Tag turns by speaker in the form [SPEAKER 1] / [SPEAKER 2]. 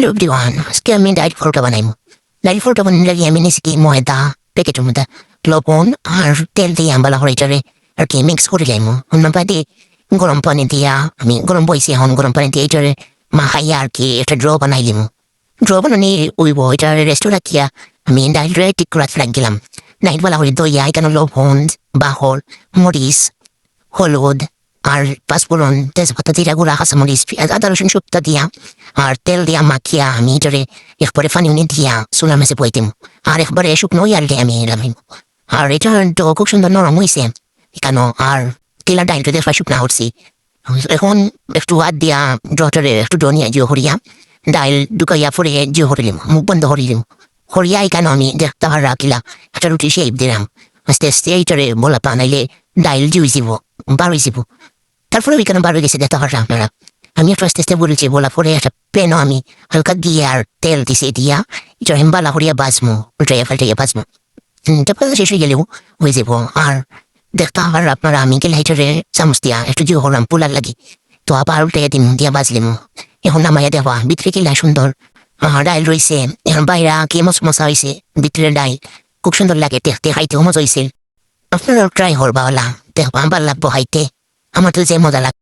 [SPEAKER 1] Hello everyone আজকে আমি ডাইট ফোরটা বানাইবো ডাইট ফোরটা বানানোর লাগে আমি নিছি কি ময়দা প্যাকেটের মধ্যে লবণ আর তেল দিয়ে আম্বালা হরিটারে আর কি মিক্স করে লাইমো অন্য বাদে গরম পানি দিয়া আমি গরম বইছি এখন গরম পানি দিয়ে এটারে মাখাইয়া আর কি একটা ড্র বানাই লিমু ড্র বানানি উইব এটা রেস্ট রাখিয়া আমি ডাইট রে ঠিক করে রাখলাম ডাইট বলা হলে দইয়া এখানে লবণ বাহর মরিচ হলুদ আর পাঁচফোড়ন তেজপাতা জিরা গুঁড়া কাঁচামরিচ আদা রসুন শুক্তা দিয়া আর তেল দিয়া মাখিয়া আমি এটারে একবারে পানি উনি দিয়া চুলার মেসে বইতিম আর একবারে শুকনো ইয়ার আমি এলাম আর এটা তো খুব সুন্দর নরম হয়েছে কেন আর কিলা ডাইলটা দেখবা শুকনা হচ্ছি এখন একটু হাত দিয়া ডটারে একটু ডনিয়া জিও হরিয়া ডাইল ঢুকাইয়া ফুরে জিও হরিলিম মুখ বন্ধ হরিলিম হরিয়াই কেন আমি দেখতে হার রাখিলা একটা রুটি শেপ দিলাম আস্তে আস্তে এইটারে বলা বানাইলে ডাইল জিউ যাব বার হয়ে যাব তারপরে ওইখানে বার হয়ে গেছে দেখতে পারলাম আপনারা আমি একটু আস্তে আস্তে বলেছি, বলা পরে একটা পেনও আমি। হালকা দিয়ে আর তেল দিছে, দিয়া। এটা হেম্বালা করিয়া বাজমো, উল্টাইয়া ফাল্টাইয়া বাজমো। তারপরে শেষ হয়ে গেলেও হয়ে যাব আর দেখতে আবার আপনারা আমি গেলে হেঁটে চামচ দিয়া, একটু জিও হলাম, পোলার লাগি। তো আবার উল্টাইয়া দিম, দিয়া বাজলিম। এখন নামাইয়া দেওয়া, ভিতরে কিলা সুন্দর। ডাইল রয়েছে এখন বাইরা কি মশ মশা হয়েছে ভিতরে ডাইল। খুব সুন্দর লাগে, দেখতে, খাইতেও মজা হয়েছে আপনারাও ট্রাই করবা, ওলা। দেখবা, আমার লাগবো, খাইতে। আমার তো যে মজা লাগে